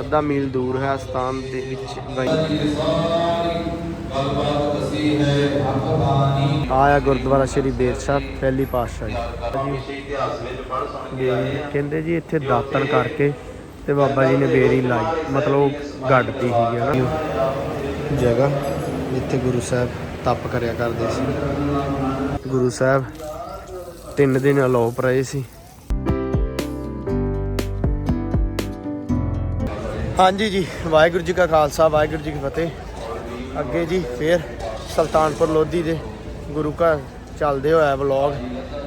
ਅੱਧਾ ਮੀਲ ਦੂਰ ਹੈ ਸਥਾਨ ਦੇ ਵਿੱਚ ਵਈ ਆਇਆ ਗੁਰਦੁਆਰਾ ਸ਼੍ਰੀ ਬੇਰ ਸਾਹਿਬ ਪਹਿਲੀ ਪਾਤਸ਼ਾਹੀ। ਜੀ ਕਹਿੰਦੇ ਜੀ ਇੱਥੇ ਦਾਤਨ ਕਰਕੇ ਤੇ ਬਾਬਾ ਜੀ ਨੇ ਬੇਰੀ ਲਾਈ, ਮਤਲਬ ਉਹ ਗੱਡਤੀ ਸੀਗੀ ਨਾ ਜਗ੍ਹਾ ਜਿੱਥੇ ਗੁਰੂ ਸਾਹਿਬ ਤਪ ਕਰਿਆ ਕਰਦੇ ਸੀ। ਗੁਰੂ ਸਾਹਿਬ ਤਿੰਨ ਦਿਨ ਅਲੋਪ ਰਹੇ ਸੀ। ਹਾਂਜੀ ਜੀ, ਵਾਹਿਗੁਰੂ ਜੀ ਕਾ ਖਾਲਸਾ, ਵਾਹਿਗੁਰੂ ਜੀ ਕੀ ਫਤਿਹ। ਅੱਗੇ ਜੀ ਫੇਰ ਸੁਲਤਾਨਪੁਰ ਲੋਧੀ ਦੇ ਗੁਰੂ ਘਰ ਚੱਲਦੇ ਹੋਇਆ ਵਲੌਗ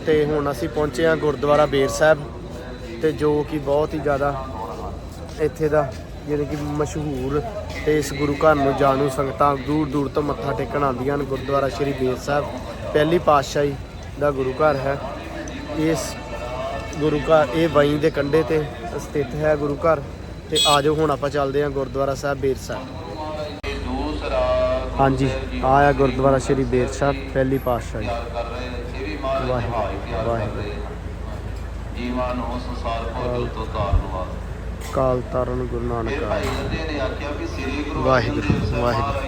ਤੇ ਹੁਣ ਅਸੀਂ ਪਹੁੰਚੇ ਹਾਂ ਗੁਰਦੁਆਰਾ ਬੇਰ ਸਾਹਿਬ ਤੇ ਜੋ ਕਿ ਬਹੁਤ ਹੀ ਜ਼ਿਆਦਾ ਇੱਥੇ ਦਾ ਜਿਹੜੇ ਕਿ ਮਸ਼ਹੂਰ ਤੇ ਇਸ ਗੁਰੂ ਘਰ ਨੂੰ ਜਾਣੂ ਸੰਗਤਾਂ ਦੂਰ ਦੂਰ ਤੋਂ ਮੱਥਾ ਟੇਕਣ ਆਉਂਦੀਆਂ ਹਨ। ਗੁਰਦੁਆਰਾ ਸ਼੍ਰੀ ਬੇਰ ਸਾਹਿਬ ਪਹਿਲੀ ਪਾਤਸ਼ਾਹੀ ਦਾ ਗੁਰੂ ਘਰ ਹੈ। ਇਸ ਗੁਰੂ ਘਰ, ਇਹ ਵਈ ਦੇ ਕੰਢੇ ਤੇ ਸਥਿਤ ਹੈ ਗੁਰੂ ਘਰ। ਤੇ ਆਜੋ ਹੁਣ ਆਪਾਂ ਚੱਲਦੇ ਹਾਂ ਗੁਰਦੁਆਰਾ ਸਾਹਿਬ ਬੇਰ ਸਾਹਿਬ ਹਾਂਜੀ ਆਇਆ ਗੁਰਦੁਆਰਾ ਸ਼੍ਰੀ ਬੇਰ ਸਾਹਿਬ ਪਹਿਲੀ ਪਾਤਸ਼ਾਹੀ ਕਰ ਵਾਹਿਗੁਰੂ, ਵਾਹਿਗੁਰੂ। ਜੀਵਾਂ ਨੂੰ ਸੰਸਾਰ ਭੋਜਨ ਤੋਂ ਤਾਰਨ ਵਾਸਤੇ ਕਾਲ ਤਰਨ ਗੁਰੂ ਨਾਨਕ ਵਾਹਿਗੁਰੂ, ਵਾਹਿਗੁਰੂ। ਮਹਾਰਾਜ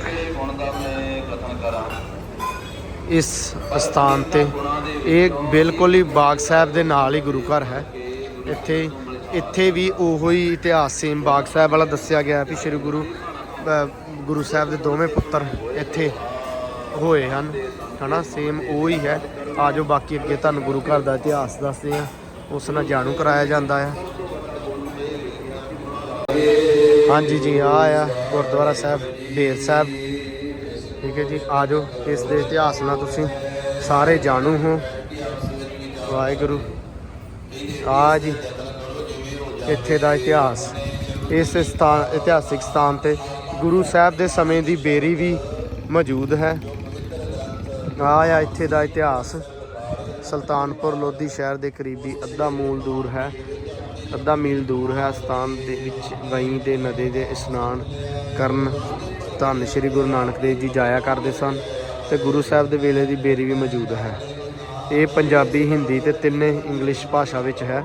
ਦੇ ਗੁਣ ਦਾ ਮੈਂ ਕਥਨ ਕਰਾਂ ਇਸ ਸਥਾਨ ਤੇ ਇਹ ਬਿਲਕੁਲ ਹੀ ਬਾਗ ਸਾਹਿਬ ਦੇ ਨਾਲ ਹੀ ਗੁਰੂ ਘਰ ਹੈ। ਇੱਥੇ ਇੱਥੇ ਵੀ ਉਹੋ ਹੀ ਇਤਿਹਾਸ ਸੇਮ ਬਾਗ ਸਾਹਿਬ ਵਾਲਾ ਦੱਸਿਆ ਗਿਆ ਵੀ ਸ੍ਰੀ ਗੁਰੂ ਗੁਰੂ ਸਾਹਿਬ ਦੇ ਦੋਵੇਂ ਪੁੱਤਰ ਇੱਥੇ ਹੋਏ ਹਨ। ਹਨਾ ਸੇਮ ਉਹ ਹੀ। ਹੈ ਆਜੋ ਬਾਕੀ ਅੱਗੇ ਤੁਹਾਨੂੰ ਗੁਰੂ ਘਰ ਦਾ ਇਤਿਹਾਸ ਦੱਸਦੇ ਆ ਉਸ ਨਾਲ ਜਾਣੂ ਕਰਾਇਆ ਜਾਂਦਾ ਆ। ਹਾਂਜੀ ਜੀ, ਆ ਆ ਗੁਰਦੁਆਰਾ ਸਾਹਿਬ ਬੇਰ ਸਾਹਿਬ। ਠੀਕ ਹੈ ਜੀ, ਆਜੋ ਇਸ ਦੇ ਇਤਿਹਾਸ ਨਾਲ ਤੁਸੀਂ ਸਾਰੇ ਜਾਣੂ ਹੋ। ਵਾਹਿਗੁਰੂ। ਆ ਜੀ ਇੱਥੇ ਦਾ ਇਤਿਹਾਸ। ਇਸ ਸਥਾਨ ਇਤਿਹਾਸਿਕ ਸਥਾਨ ਤੇ ਗੁਰੂ ਸਾਹਿਬ ਦੇ ਸਮੇਂ ਦੀ ਬੇਰੀ ਵੀ ਮੌਜੂਦ ਹੈ। ਆ ਆ ਇੱਥੇ ਦਾ ਇਤਿਹਾਸ। ਸੁਲਤਾਨਪੁਰ ਲੋਧੀ ਸ਼ਹਿਰ ਦੇ ਕਰੀਬੀ ਅੱਧਾ ਮੂਲ ਦੂਰ ਹੈ। ਅੱਧਾ ਮੀਲ ਦੂਰ ਹੈ। ਸਥਾਨ ਦੇ ਵਿੱਚ ਵਈ ਦੇ ਨਦੀ ਦੇ ਇਸ਼ਨਾਨ ਕਰਨ ਧੰਨ ਸ਼੍ਰੀ ਗੁਰੂ ਨਾਨਕ ਦੇਵ ਜੀ ਜਾਇਆ ਕਰਦੇ ਸਨ ਤੇ ਗੁਰੂ ਸਾਹਿਬ ਦੇ ਵੇਲੇ ਦੀ ਬੇਰੀ ਵੀ ਮੌਜੂਦ ਹੈ। ਇਹ ਪੰਜਾਬੀ, ਹਿੰਦੀ ਤੇ ਤਿੰਨੇ ਇੰਗਲਿਸ਼ ਭਾਸ਼ਾ ਵਿੱਚ ਹੈ।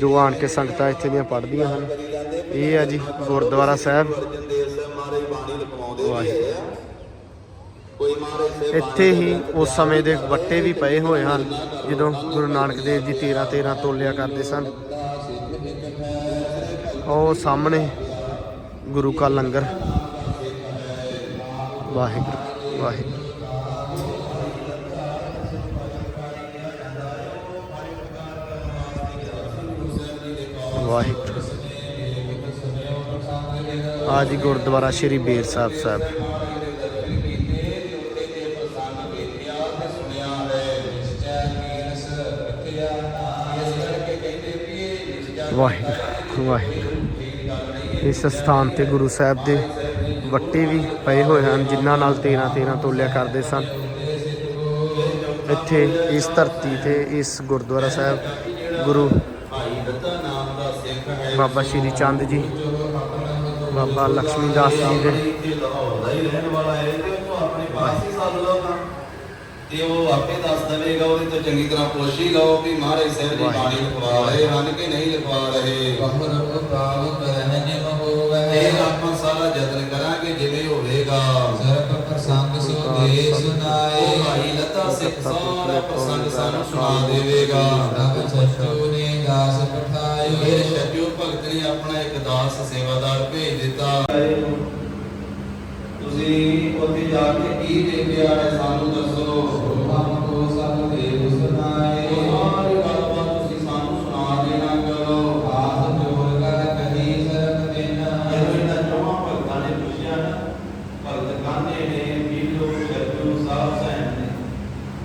ਜੋ ਆਣ ਕੇ ਸੰਗਤਾਂ ਇੱਥੇ ਦੀਆਂ ਪੜ੍ਹਦੀਆਂ ਹਨ। ਇਹ ਹੈ ਜੀ ਗੁਰਦੁਆਰਾ ਸਾਹਿਬ। ਵਾਹਿਗੁਰੂ ਇੱਥੇ ਹੀ ਉਸ ਸਮੇਂ ਦੇ ਵੱਟੇ ਵੀ ਪਏ ਹੋਏ ਹਨ, ਜਦੋਂ ਗੁਰੂ ਨਾਨਕ ਦੇਵ ਜੀ 13 13 ਤੋਲਿਆ ਕਰਦੇ ਸਨ। ਉਹ ਸਾਹਮਣੇ ਗੁਰੂ ਕਾ ਲੰਗਰ। ਵਾਹਿਗੁਰੂ ਵਾਹਿਗੁਰੂ। ਵਾਹਿਗੁਰੂ। ਆ ਜੀ ਗੁਰਦੁਆਰਾ ਸ਼੍ਰੀ ਬੇਰ ਸਾਹਿਬ ਸਾਹਿਬ। ਵਾਹਿਗੁਰੂ ਵਾਹਿਗੁਰੂ। ਇਸ ਸਥਾਨ ਤੇ ਗੁਰੂ ਸਾਹਿਬ ਦੇ ਵੱਟੇ ਵੀ ਪਏ ਹੋਏ ਹਨ, ਜਿਨ੍ਹਾਂ ਨਾਲ 13 13 ਤੋਲਿਆ ਕਰਦੇ ਸਨ। ਇੱਥੇ ਇਸ ਧਰਤੀ ਤੇ ਇਸ ਗੁਰਦੁਆਰਾ ਸਾਹਿਬ ਗੁਰੂ ਬਾਬਾ ਸ਼੍ਰੀ ਚੰਦ ਜੀ, ਬਾਬਾ ਲక్ష్ਮੀ ਦਾਸ ਜੀ ਦੇ। ਤੇ ਉਹ ਆਪੇ ਦੱਸ ਦੇਵੇਗਾ ਉਹਦੇ ਤੋਂ ਚੰਗੀ ਤਰ੍ਹਾਂ ਪੁੱਛ ਹੀ ਲਓ ਵੀ ਮਹਾਰਾਜ ਸਾਹਿਬ ਜੀ ਬਾਣੀ ਲਿਖਵਾ ਰਹੇ ਹਨ ਕਿ ਨਹੀਂ ਲਿਖਵਾ ਰਹੇ ਬਹਰ ਕਾਲ ਕਰਹਿ ਹੋਵੇ ਇਹ ਆਪਾਂ ਸਾਰਾ ਯਤਨ ਕਰਾਂਗੇ ਜਿਵੇਂ ਹੋਵੇਗਾ ਸਰਬ ਪ੍ਰਸੰਗ ਸੋ ਦੇ ਸੁਨਾਏ ਉਹ ਭਾਈ ਲੱਤਾ ਸਿੱਖ ਸਾਰਾ ਪ੍ਰਸੰਗ ਸਾਨੂੰ ਸੁਣਾ ਦੇਵੇਗਾ ਰਬ ਸਚੋ ਨੇ ਦਾਸ ਪਠਾਇਓ ਸ਼ਕਿਓ ਭਗਤ ਨੇ ਆਪਣਾ ਇੱਕ ਦਾਸ ਸੇਵਾਦਾਰ ਭੇਜ ਦਿੱਤਾ। ਤੁਸੀਂ ਉੱਥੇ ਜਾ ਕੇ ਕੀ ਦੇ ਕੇ ਆਏ ਸਾਨੂੰ ਦੱਸੋ। ਹਮ ਕੋ ਸਭ ਦੇ ਸੁਨਾਏ ਉਹ ਸਾਰੀ ਗੱਲਬਾਤ ਤੁਸੀਂ ਸਾਨੂੰ ਸੁਣਾ ਦੇਣਾ ਕਰੋ। ਹਾਥ ਜੋੜ ਕਰ ਕਹੀ ਸਰਬ ਦੇਨਾ ਜਦੋਂ ਇਹਨਾਂ ਚੌਹਾਂ ਭਗਤਾਂ ਨੇ ਪੁੱਛਿਆ ਨਾ। ਭਗਤ ਕਾਨੇ ਨੇ ਬੀਲੋ ਸ਼ਰਜੂ ਸਾਹਿਬ ਸੈਨ ਨੇ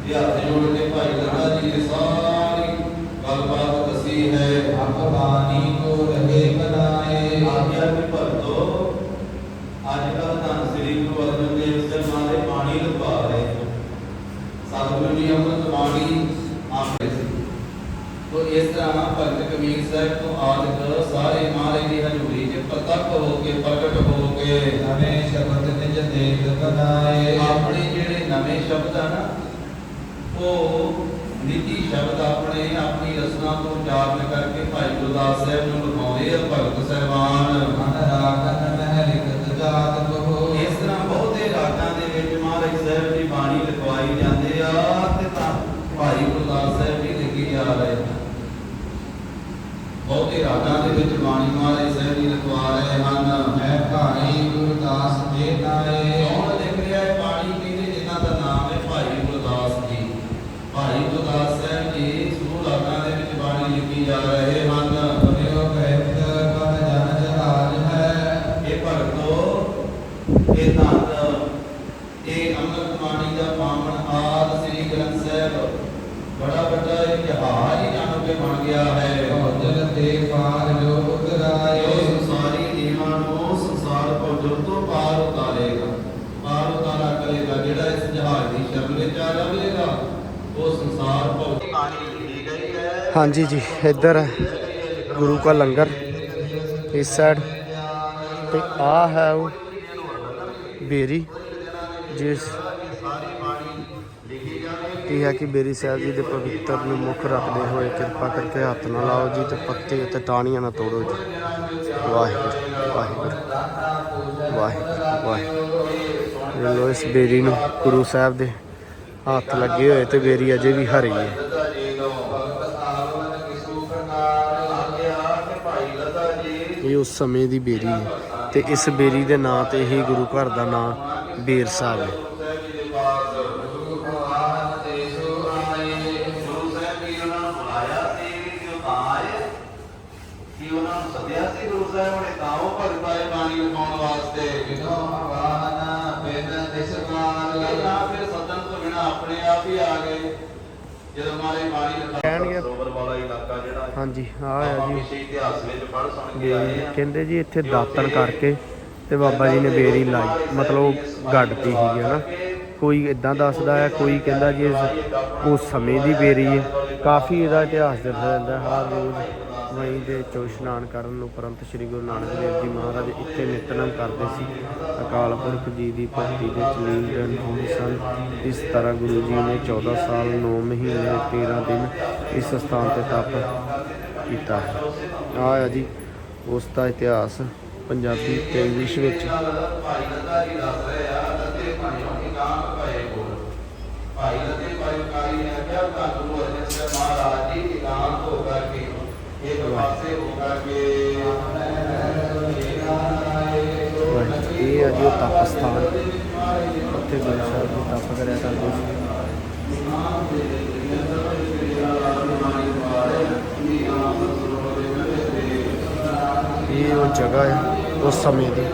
ਇਹ ਹੱਥ ਜੋੜ ਕੇ ਭਾਈ ਲੱਗਾ ਜੀ ਨੇ ਸਾਰੀ ਗੱਲਬਾਤ ਦੱਸੀ ਹੈ। ਆਪ ਬਾਣੀ ਕੋ ਰਹੇ ਬਨਾਏ ਆਗਿਆ ਵੀ ਭਗਤੋ ਅੱਜ ਕੱਲ ਧੰਨ ਸ੍ਰੀ ਗੁਰੂ ਅਰਜਨ ਦੇਵ ਸਾਹਿਬ ਮਾਰੇ ਬਾਣੀ ਲਿਖਵਾ ਰਹੇ ਹੋ ਸਤਿਗੁਰੂ ਜੀ ਅੰਮ੍ਰਿਤ ਬਾਣੀ ਆਪੇ ਸੀ ਤੋ ਇਸ ਤਰ੍ਹਾਂ ਭਗਤ ਕਬੀਰ ਸਾਹਿਬ ਤੋਂ ਆਦਿਕ ਸਾਰੇ ਮਹਾਰਾਜ ਦੀ ਹਜ਼ੂਰੀ 'ਚ ਪ੍ਰਤੱਖ ਹੋ ਕੇ, ਪ੍ਰਗਟ ਹੋ ਕੇ ਨਵੇਂ ਸ਼ਬਦ ਨਿਜ ਦੇਖ ਬਨਾਏ ਆਪਣੇ ਜਿਹੜੇ ਨਵੇਂ ਸ਼ਬਦ ਆ ਨਾ, ਉਹ ਨਿੱਜੀ ਸ਼ਬਦ ਆਪਣੇ ਆਪਣੀ ਰਸਨਾ ਤੋਂ ਉਚਾਰਨ ਕਰਕੇ ਭਾਈ ਗੁਰਦਾਸ ਸਾਹਿਬ ਨੂੰ ਲਗਾਉਂਦੇ ਆ ਭਗਤ ਸਾਹਿਬਾਨ ਮਨ ਰਾਖਨ ਮਹਿ ਲਿਖਤ ਜਾਤ ਕੋ ਇਸ ਤਰ੍ਹਾਂ ਬਹੁਤੇ ਰਾਗਾਂ ਦੇ ਵਿੱਚ ਮਹਾਰਾਜ ਸਾਹਿਬ ਦੀ ਬਾਣੀ ਲਿਖਵਾਈ ਜਾਂਦੇ ਆ ਤੇ ਤਾਂ ਭਾਈ ਗੁਰਦਾਸ ਸਾਹਿਬ ਵੀ ਲਿਖੀ ਜਾ ਰਹੇ ਹਨ ਬਹੁਤੇ ਰਾਗਾਂ ਦੇ ਵਿੱਚ ਬਾਣੀ ਮਹਾਰਾਜ ਸਾਹਿਬ ਜੀ ਲਿਖਵਾ ਰਹੇ ਹਨ ਮੈਂ ਭਾਈ ਗੁਰਦਾਸ ਦੇ ਨਾਏ ਕੌਣ ਲਿਖ ਰਿਹਾ ਹੈ ਬਾਣੀ ਕਹਿੰਦੇ ਜਿਨ੍ਹਾਂ ਦਾ ਨਾਮ ਹੈ ਭਾਈ ਗੁਰਦਾਸ ਜੀ ਭਾਈ ਗੁਰਦਾਸ ਸਾਹਿਬ ਜੀ ਸੂ ਰਾਗਾਂ ਦੇ ਵਿੱਚ ਬਾਣੀ ਲਿਖੀ ਜਾ ਰਹੇ ਹਨ ਬਨਿਓ ਕਹਿਤ ਕਨ ਜਨ ਜਹਾਜ ਹੈ ਇਹ ਭਗਤੋ ਇਹ ਧੰਨ ਇਹ ਅੰਮ੍ਰਿਤ ਬਾਣੀ ਦਾ ਪਾਵਨ ਆਦ ਸ੍ਰੀ ਗ੍ਰੰਥ ਸਾਹਿਬ ਬੜਾ ਵੱਡਾ ਇੱਕ ਜਹਾਜ਼ ਹੀ ਜਾਣੋ ਕਿ ਬਣ ਗਿਆ ਹੈ ਭੋਜਨ ਤੇ ਪਾਰ ਜੋ ਜੋ ਉਤਰਾਏ ਸੰਸਾਰੀ ਜੀਵਾਂ ਨੂੰ ਸੰਸਾਰ ਭੋਜਨ ਤੋਂ ਪਾਰ ਉਤਾਰੇਗਾ ਪਾਰ ਉਤਾਰਾ ਕਰੇਗਾ ਜਿਹੜਾ ਇਸ ਜਹਾਜ਼ ਦੀ ਸ਼ਕਲ ਵਿੱਚ ਆ ਜਾਵੇਗਾ ਉਹ ਸੰਸਾਰ ਭੋਜਨ ਬਾਣੀ ਲਿਖੀ ਗਈ ਹੈ। ਹਾਂਜੀ ਜੀ, ਇੱਧਰ ਹੈ ਗੁਰੂ ਕਾ ਲੰਗਰ, ਇਸ ਸਾਈਡ ਤੇ ਆ ਹੈ ਉਹ ਬੇਰੀ, ਜਿਸ ਇਹ ਹੈ ਕਿ ਬੇਰੀ ਸਾਹਿਬ ਜੀ ਦੇ ਪਵਿੱਤਰ ਨੂੰ ਮੁੱਖ ਰੱਖਦੇ ਹੋਏ ਕਿਰਪਾ ਕਰਕੇ ਹੱਥ ਨਾ ਲਾਓ ਜੀ ਤੇ ਪੱਤੇ ਅਤੇ ਟਾਹਣੀਆਂ ਨਾ ਤੋੜੋ ਜੀ। ਵਾਹਿਗੁਰੂ ਵਾਹਿਗੁਰੂ ਵਾਹਿਗੁਰੂ ਵਾਹਿਗੁਰੂ। ਇਹ ਲੋ ਇਸ ਬੇਰੀ ਨੂੰ ਗੁਰੂ ਸਾਹਿਬ ਦੇ ਹੱਥ ਲੱਗੇ ਹੋਏ ਤੇ ਬੇਰੀ ਅਜੇ ਵੀ ਹਰੀ ਹੈ। ਇਹ ਉਸ ਸਮੇਂ ਦੀ ਬੇਰੀ ਹੈ ਤੇ ਇਸ ਬੇਰੀ ਦੇ ਨਾਂ ਤੇ ਹੀ ਗੁਰੂ ਘਰ ਦਾ ਨਾਂ ਬੇਰ ਸਾਹਿਬ ਹੈ। ਵਿਨੋ ਆਵਾਨ ਬਿਨ ਦਿਸ ਕਾਲ ਆਪਣੇ ਆਪ ਹੀ ਆ ਗਏ ਜਦੋਂ ਮਾਰੇ ਲਿਖਾ ਕਹਿਣਗੇ- ਸਰੋਵਰ ਵਾਲਾ ਇਲਾਕਾ ਜਿਹੜਾ ਹਾਂਜੀ ਆ ਆ ਜੀ। ਕਿਸੇ ਇਤਿਹਾਸ ਵਿੱਚ ਪੜ੍ਹ ਸੁਣ ਕੇ ਆਏ ਆ। ਕਹਿੰਦੇ ਜੀ ਇੱਥੇ ਦਾਤਣ ਕਰਕੇ ਤੇ ਬਾਬਾ ਜੀ ਨੇ ਬੇਰੀ ਲਾਈ ਮਤਲਬ ਗੱਡਤੀ ਸੀਗੀ ਹਨਾ। ਕੋਈ ਇਦਾਂ ਦੱਸਦਾ ਹੈ ਕੋਈ ਕਹਿੰਦਾ ਜੀ ਉਸ ਸਮੇਂ ਦੀ ਬੇਰੀ ਹੈ। ਕਾਫੀ ਇਹਦਾ ਇਤਿਹਾਸ ਦੱਸਿਆ ਜਾਂਦਾ ਹੈ। ਹਰ ਰੋਜ਼ ਮਈ ਦੇ ਚੋ ਇਸ਼ਨਾਨ ਕਰਨ ਉਪਰੰਤ ਸ੍ਰੀ ਗੁਰੂ ਨਾਨਕ ਦੇਵ ਜੀ ਮਹਾਰਾਜ ਇੱਥੇ ਨਿਤਨਮ ਕਰਦੇ ਸੀ। ਅਕਾਲ ਪੁਰਖ ਜੀ ਦੀ ਭਗਤੀ ਦੇ ਚਲੀਨ ਦਿਨ ਹੁੰਦੇ ਸਨ। ਇਸ ਤਰ੍ਹਾਂ ਗੁਰੂ ਜੀ ਨੇ 14 ਸਾਲ 9 ਮਹੀਨੇ 13 ਦਿਨ ਇਸ ਸਥਾਨ ਤੇ ਤਪ ਕੀਤਾ। ਹੈ ਆ ਜੀ, ਉਸ ਦਾ ਇਤਿਹਾਸ ਪੰਜਾਬੀ ਤੇ ਇੰਗਲਿਸ਼ ਵਿੱਚ। ਭਾਈ ਲੱਦਾ ਗਾਂ ਭਾਏ ਕੋਲ ਭਾਈ ਲੱਦੇ ਭਾਈ ਕਾਰੀ ਨੇ ਕਿਹਾ ਤਾਂ ਗੁਰੂ ਅਰਜਨ ਸਾਹਿਬ ਮਹਾਰਾਜ ਜੀ ਇਲਾਨ ਹੋ ਕਰਕੇ ਇੱਕ ਪਾਸੇ ਹੋ ਕਰਕੇ ਵਾਹਿਗੁਰੂ। ਇਹ ਆ ਜੀ ਉਹ ਤਪ ਸਥਾਨ ਉੱਥੇ ਗੁਰੂ ਸਾਹਿਬ ਜੀ ਤਪ ਕਰਿਆ ਕਰਦੇ ਸੀ ਇਹ ਉਹ ਜਗ੍ਹਾ ਹੈ ਉਸ ਸਮੇਂ ਦੀ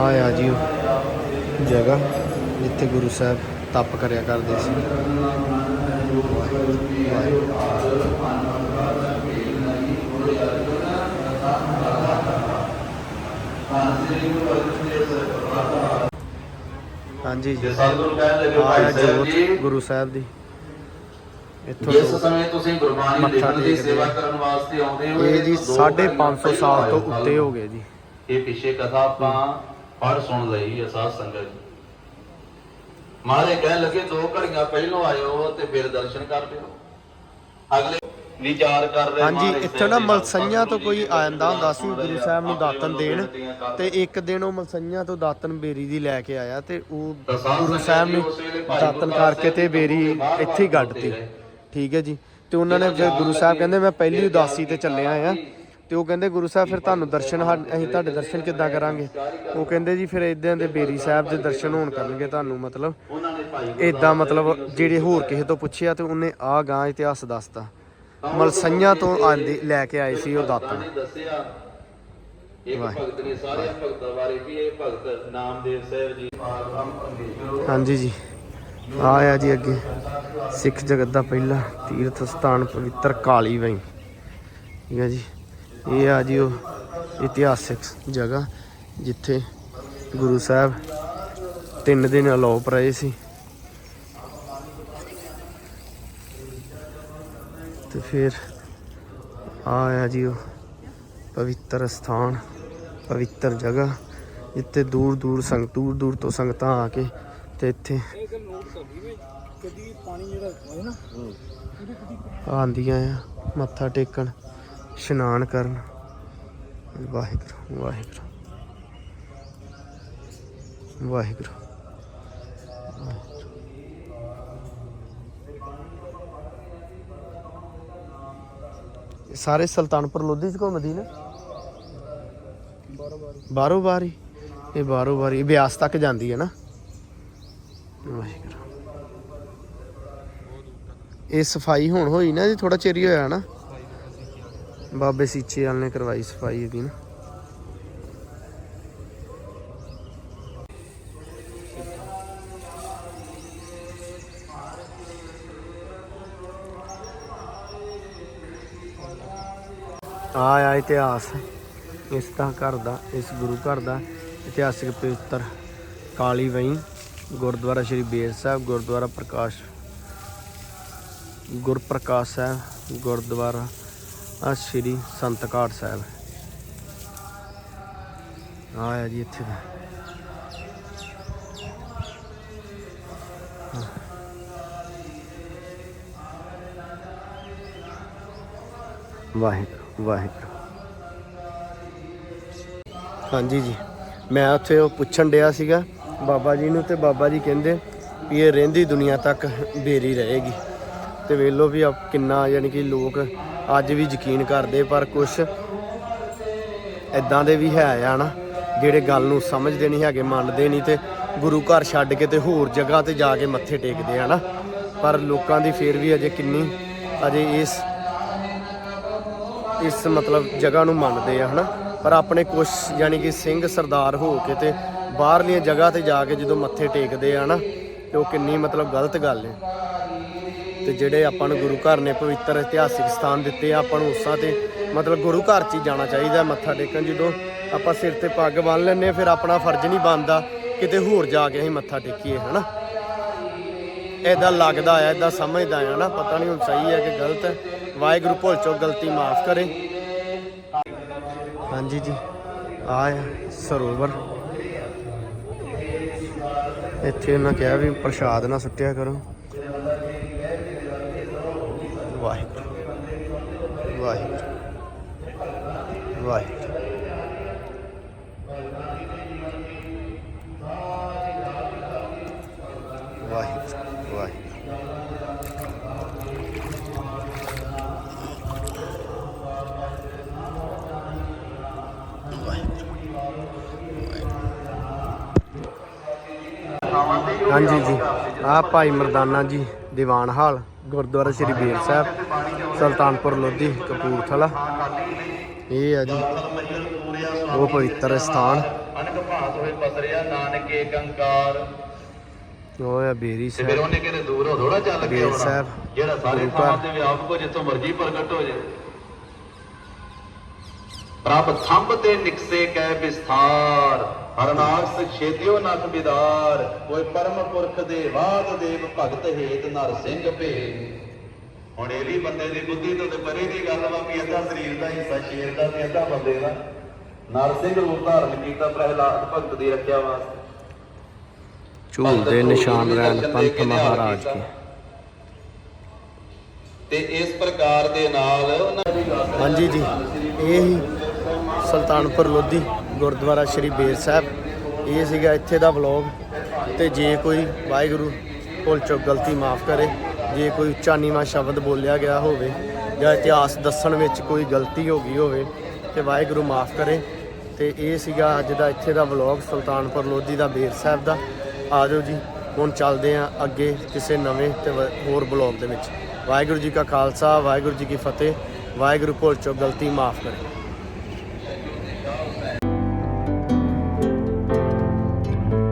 ਆ ਆ ਜੀ ਉਹ ਜਗ੍ਹਾ ਜਿੱਥੇ ਗੁਰੂ ਸਾਹਿਬ ਤਪ ਕਰਿਆ ਕਰਦੇ ਸੀ। ਹਾਂਜੀ ਜੀ। ਜੇ ਸਤਿਗੁਰੂ ਕਹਿਣ ਲੱਗੇ ਆ ਭਾਈ ਆ ਸਾਹਿਬ ਜੀ ਜੋਤ ਗੁਰੂ ਸਾਹਿਬ ਦੀ। ਇੱਥੋਂ ਤੋਂ ਸਮੇਂ ਤੁਸੀਂ ਗੁਰਬਾਣੀ ਲਿਖਣ ਦੀ ਸੇਵਾ। ਕਰਨ ਵਾਸਤੇ ਆਉਂਦੇ ਹੋ ਇਹ ਜੀ ਦੋ 550 ਸਾਲ ਤੋਂ ਉੱਤੇ ਹੋ ਗਏ ਜੀ। ਇਹ ਪਿੱਛੇ ਕਥਾ ਆਪਾਂ ਪੜ ਸੁਣ ਲਈ ਹੈ ਸਾਧ ਸੰਗਤ ਜੀ। ਮਹਾਰਾਜ ਕਹਿਣ ਲੱਗੇ ਦੋ ਘੜੀਆਂ ਪਹਿਲੋਂ ਆਇਓ ਤੇ ਫਿਰ ਦਰਸ਼ਨ ਕਰ ਲਿਓ। ਅਗਲੇ ਵਿਚਾਰ ਕਰ ਰਹੇ ਹਾਂਜੀ ਇੱਥੇ ਨਾ ਮਲਸਈਆਂ ਤੋਂ ਕੋਈ ਆਇੰਦਾ ਹੁੰਦਾ ਸੀ ਗੁਰੂ ਸਾਹਿਬ ਨੂੰ ਦਾਤਨ ਦੇਣ ਤੇ ਇੱਕ ਦਿਨ ਉਹ ਮਲਸਈਆਂ ਤੋਂ ਦਾਤਨ ਬੇਰੀ ਦੀ ਲੈ ਕੇ ਆਇਆ ਤੇ ਉਹ ਗੁਰੂ ਸਾਹਿਬ ਨੇ ਦਾਤਨ ਕਰਕੇ ਤੇ ਬੇਰੀ ਇੱਥੇ ਹੀ ਗੱਡਤੀ। ਠੀਕ ਹੈ ਜੀ। ਤੇ ਉਹਨਾਂ ਨੇ ਫਿਰ ਗੁਰੂ ਸਾਹਿਬ ਕਹਿੰਦੇ ਮੈਂ ਪਹਿਲੀ ਉਦਾਸੀ ਤੇ ਚੱਲਿਆ ਆ ਤੇ ਉਹ ਕਹਿੰਦੇ ਗੁਰੂ ਸਾਹਿਬ ਫਿਰ ਤੁਹਾਨੂੰ ਦਰਸ਼ਨ ਅਸੀਂ ਤੁਹਾਡੇ ਦਰਸ਼ਨ ਕਿੱਦਾਂ ਕਰਾਂਗੇ? ਉਹ ਕਹਿੰਦੇ ਜੀ ਫਿਰ ਇਦਾਂ ਦੇ ਬੇਰੀ ਸਾਹਿਬ ਦੇ ਦਰਸ਼ਨ ਹੋਣ ਕਰਨਗੇ ਤੁਹਾਨੂੰ ਮਤਲਬ ਇਦਾਂ ਮਤਲਬ ਜਿਹੜੇ ਹੋਰ ਕਿਸੇ ਤੋਂ ਪੁੱਛਿਆ ਤੇ ਉਹਨੇ ਆ ਗਾਂ ਇਤਿਹਾਸ ਦੱਸਤਾ। ਮਲਸਈਆਂ ਤੋਂ ਆਂਦੀ ਲੈ ਕੇ ਆਏ ਸੀ ਉਹ ਦੱਸਿਆ ਇੱਕ। ਭਗਤ ਨੇ ਸਾਰੇ ਭਗਤਾਂ ਬਾਰੇ ਵੀ ਇਹ ਭਗਤ ਨਾਮਦੇਵ ਸਾਹਿਬ ਜੀ। ਪਾਰਬ੍ਰਹਮ ਪਰਮੇਸ਼ਰ ਹਾਂਜੀ ਜੀ। ਆ ਆ ਜੀ ਅੱਗੇ। ਸਿੱਖ ਜਗਤ ਦਾ ਪਹਿਲਾ ਤੀਰਥ ਸਥਾਨ ਪਵਿੱਤਰ ਕਾਲੀ ਵਈ। ਠੀਕ ਹੈ ਜੀ। ਇਹ ਆ ਜੀ ਉਹ ਇਤਿਹਾਸਿਕ ਜਗ੍ਹਾ, ਜਿੱਥੇ ਗੁਰੂ ਸਾਹਿਬ ਤਿੰਨ ਦਿਨ ਅਲੋਪ ਰਹੇ ਸੀ। ਤੇ ਫਿਰ ਆਇਆ ਜੀ ਉਹ ਪਵਿੱਤਰ ਸਥਾਨ, ਪਵਿੱਤਰ ਜਗ੍ਹਾ, ਜਿੱਥੇ ਦੂਰ ਦੂਰ ਸੰਗਤ ਦੂਰ ਦੂਰ ਤੋਂ ਸੰਗਤਾਂ ਆ ਕੇ ਤੇ ਇੱਥੇ ਇਹ ਆਂਦੀਆਂ ਆ, ਮੱਥਾ ਟੇਕਣ। ਇਸ਼ਨਾਨ ਕਰਨ। ਵਾਹਿਗੁਰੂ ਵਾਹਿਗੁਰੂ। ਵਾਹਿਗੁਰੂ। ਸਾਰੇ ਸੁਲਤਾਨਪੁਰ ਲੋਧੀ ਚ ਘੁੰਮਦੀ ਨਾ? ਬਾਰ ਬਾਰ ਬਾਰੋ ਬਾਰੀ ਇਹ ਬਾਰੋ ਬਾਰੀ ਬਿਆਸ ਤੱਕ ਜਾਂਦੀ ਹੈ ਨਾ? ਵਾਹਿਗੁਰੂ। ਇਹ ਸਫ਼ਾਈ ਹੁਣ ਹੋਈ ਨਾ ਜੀ ਥੋੜਾ ਚਿਰ ਹੀ ਹੋਇਆ ਨਾ? ਬਾਬੇ ਸੀਚੇ ਵਾਲ ਨੇ ਕਰਵਾਈ ਸਫ਼ਾਈ ਇਹਦੀ ਨਾ। ਆ ਆ ਇਤਿਹਾਸ। ਇਸ ਦਾ ਘਰ ਦਾ, ਇਸ ਗੁਰੂ ਘਰ ਦਾ ਇਤਿਹਾਸਿਕ ਪਵਿੱਤਰ ਕਾਲੀ ਵਈ ਗੁਰਦੁਆਰਾ ਸ਼੍ਰੀ ਬੇਰ ਸਾਹਿਬ, ਗੁਰਦੁਆਰਾ ਪ੍ਰਕਾਸ਼ ਗੁਰਪ੍ਰਕਾਸ਼ ਸਾਹਿਬ, ਗੁਰਦੁਆਰਾ ਆ ਸ਼੍ਰੀ ਸੰਤ ਘਾਟ ਸਾਹਿਬ। ਆਇਆ ਜੀ ਇੱਥੇ ਦਾ ਵਾਹਿਗੁਰੂ ਵਾਹਿਗੁਰੂ। ਹਾਂਜੀ ਜੀ, ਮੈਂ ਉੱਥੇ ਉਹ ਪੁੱਛਣ ਡਿਆ ਸੀਗਾ, ਬਾਬਾ ਜੀ ਨੂੰ ਤੇ ਬਾਬਾ ਜੀ ਕਹਿੰਦੇ ਵੀ ਇਹ ਰਹਿੰਦੀ ਦੁਨੀਆ ਤੱਕ ਬੇਰੀ ਰਹੇਗੀ। ਤੇ ਵੇਖ ਲਓ ਵੀ ਆ ਕਿੰਨਾ, ਯਾਨੀ ਕਿ ਲੋਕ ਅੱਜ ਵੀ ਯਕੀਨ ਕਰਦੇ, ਪਰ ਕੁਝ ਇਦਾਂ ਦੇ ਵੀ ਹੈ ਆ ਨਾ, ਜਿਹੜੇ ਗੱਲ ਨੂੰ ਸਮਝਦੇ ਨਹੀਂ ਹੈਗੇ, ਮੰਨਦੇ ਨਹੀਂ ਤੇ ਗੁਰੂ ਘਰ ਛੱਡ ਕੇ ਤੇ ਹੋਰ ਜਗ੍ਹਾ ਤੇ ਜਾ ਕੇ ਮੱਥੇ ਟੇਕਦੇ ਆ ਨਾ। ਪਰ ਲੋਕਾਂ ਦੀ ਫੇਰ ਵੀ ਅਜੇ ਕਿੰਨੀ, ਅਜੇ ਇਸ ਇਸ ਮਤਲਬ ਜਗ੍ਹਾ ਨੂੰ ਮੰਨਦੇ ਆ, ਹਨਾ। ਪਰ ਆਪਣੇ ਕੁਛ ਯਾਨੀ ਕਿ ਸਿੰਘ ਸਰਦਾਰ ਹੋ ਕੇ ਤੇ ਬਾਹਰਲੀਆਂ ਜਗ੍ਹਾ ਤੇ ਜਾ ਕੇ ਜਦੋਂ ਮੱਥੇ ਟੇਕਦੇ ਆ ਨਾ, ਤੇ ਉਹ ਕਿੰਨੀ ਮਤਲਬ ਗਲਤ ਗੱਲ ਹੈ ਤੇ ਜਿਹੜੇ ਆਪਾਂ ਨੂੰ ਗੁਰੂ ਘਰ ਨੇ ਪਵਿੱਤਰ ਇਤਿਹਾਸਿਕ ਸਥਾਨ ਦਿੱਤੇ ਆ ਆਪਾਂ ਨੂੰ ਉਸਾਂ ਤੇ ਮਤਲਬ ਗੁਰੂ ਘਰ 'ਚ ਹੀ ਜਾਣਾ ਚਾਹੀਦਾ ਮੱਥਾ ਟੇਕਣ ਜਦੋਂ ਆਪਾਂ ਸਿਰ ਤੇ ਪੱਗ ਬੰਨ ਲੈਂਦੇ ਹਾਂ, ਫਿਰ ਆਪਣਾ ਫਰਜ਼ ਨਹੀਂ ਬਣਦਾ ਕਿਤੇ ਹੋਰ ਜਾ ਕੇ ਅਸੀਂ ਮੱਥਾ ਟੇਕੀਏ ਹਨਾ? ਐਦਾਂ ਲੱਗਦਾ ਆ ਐਦਾਂ ਸਮਝਦਾ ਆ ਨਾ ਪਤਾ ਨਹੀਂ ਹੁਣ ਸਹੀ ਹੈ ਕਿ ਗਲਤ ਹੈ। ਵਾਹਿਗੁਰੂ ਭੁੱਲ ਚੋ ਗਲਤੀ ਮਾਫ ਕਰੇ। ਹਾਂਜੀ ਜੀ ਆ ਸਰੋਵਰ। ਇੱਥੇ ਉਹਨਾਂ ਕਿਹਾ ਵੀ ਪ੍ਰਸ਼ਾਦ ਨਾ ਸੁੱਟਿਆ ਕਰੋ। ਵਾਹਿਗੁਰੂ। ਵਾਹਿਗੁਰੂ। ਵਾਹਿਗੁਰੂ। ਵਾਹਿਗੁਰੂ। ਵਾਹਿਗੁਰੂ ਹਾਂਜੀ ਜੀ। ਆ ਭਾਈ ਮਰਦਾਨਾ ਜੀ ਦੀਵਾਨ ਹਾਲ। ਗੁਰਦੁਆਰਾ ਸ੍ਰੀ ਬੇਰ ਸਾਹਿਬ ਸੁਲਤਾਨਪੁਰ ਲੋਧੀ ਕਪੂਰਥਲਾ। ਇਹ ਆ ਜੀ ਉਹ ਪਵਿੱਤਰ ਸਥਾਨ। ਅਨਕ ਭਾਸ ਹੋਏ ਪਸਰਿਆ ਨਾਨਕੇ ਕੰਕਾਰ ਉਹ ਆ ਬੇਰੀ ਤੇ ਫਿਰ ਸਾਹਿਬ। ਉਹਨੇ ਕਿਤੇ ਦੂਰ ਹੋ ਥੋੜਾ ਚੱਲ ਕੇ ਆਉਣਾ। ਸਾਹਿਬ, ਜਿਹੜਾ ਸਾਰੇ। ਥਾਂ ਤੇ ਵਿਆਪਕ ਕੋ ਜਿੱਥੋਂ ਮਰਜ਼ੀ ਪ੍ਰਗਟ ਹੋ ਜਾਏ ਪ੍ਰਭ ਥੰਬ ਤੇ ਨਿਕਸੇ ਕੈ ਵਿਸਥਾਰ। ਹਰਨਾਕਸ ਛੇਤਿਓ ਨਖ ਬਿਦਾਰ ਕੋਈ ਪਰਮ ਪੁਰਖ ਦੇ ਬਾਦ ਦੇਵ ਭਗਤ ਹੇਤ ਨਰ ਸਿੰਘ ਭੇ ਹੁਣ ਇਹ ਵੀ ਬੰਦੇ ਦੀ ਬੁੱਧੀ ਤੋਂ ਤੇ ਪਰੇ ਦੀ ਗੱਲ ਵਾ ਵੀ ਅੱਧਾ ਸਰੀਰ ਦਾ ਹਿੱਸਾ ਸ਼ੇਰ ਦਾ ਤੇ ਅੱਧਾ ਬੰਦੇ ਦਾ। ਨਰ ਸਿੰਘ ਰੂਪ ਧਾਰਨ ਕੀਤਾ ਪ੍ਰਹਿਲਾਦ ਭਗਤ ਦੀ ਰੱਖਿਆ ਵਾਸਤੇ। ਝੂਲ ਦੇ ਨਿਸ਼ਾਨ ਰਹਿਣ ਪੰਥ ਮਹਾਰਾਜ ਕੇ। ਤੇ ਇਸ ਪ੍ਰਕਾਰ ਦੇ ਨਾਲ ਉਹਨਾਂ ਦੀ ਗੱਲ ਹਾਂਜੀ ਜੀ ਇਹ ਹੀ ਸੁਲਤਾਨਪੁਰ ਲੋਧੀ। ਗੁਰਦੁਆਰਾ ਸ੍ਰੀ ਬੇਰ ਸਾਹਿਬ। ਇਹ ਸੀਗਾ ਇੱਥੇ ਦਾ ਵਲੌਗ। ਤੇ ਜੇ ਕੋਈ ਵਾਹਿਗੁਰੂ ਭੁੱਲ ਚੁੱਕ ਗਲਤੀ ਮਾਫ ਕਰੇ, ਜੇ ਕੋਈ ਉੱਚਾ ਨੀਵਾਂ ਸ਼ਬਦ ਬੋਲਿਆ ਗਿਆ ਹੋਵੇ ਜਾਂ ਇਤਿਹਾਸ ਦੱਸਣ ਵਿੱਚ ਕੋਈ ਗਲਤੀ ਹੋ ਗਈ ਹੋਵੇ, ਤੇ ਵਾਹਿਗੁਰੂ ਮਾਫ ਕਰੇ। ਤੇ ਇਹ ਸੀਗਾ ਅੱਜ ਦਾ ਇੱਥੇ ਦਾ ਵਲੌਗ, ਸੁਲਤਾਨਪੁਰ ਲੋਧੀ ਦਾ ਬੇਰ ਸਾਹਿਬ ਦਾ। ਆਜੋ ਜੀ, ਹੁਣ ਚੱਲਦੇ ਆਂ ਅੱਗੇ ਕਿਸੇ ਨਵੇਂ ਤੇ ਹੋਰ ਵਲੌਗ ਦੇ ਵਿੱਚ। ਵਾਹਿਗੁਰੂ ਜੀ ਕਾ ਖਾਲਸਾ, ਵਾਹਿਗੁਰੂ ਜੀ ਕੀ ਫਤਿਹ। ਵਾਹਿਗੁਰੂ ਭੁੱਲ ਚੁੱਕ ਗਲਤੀ ਮਾਫ ਕਰੇ।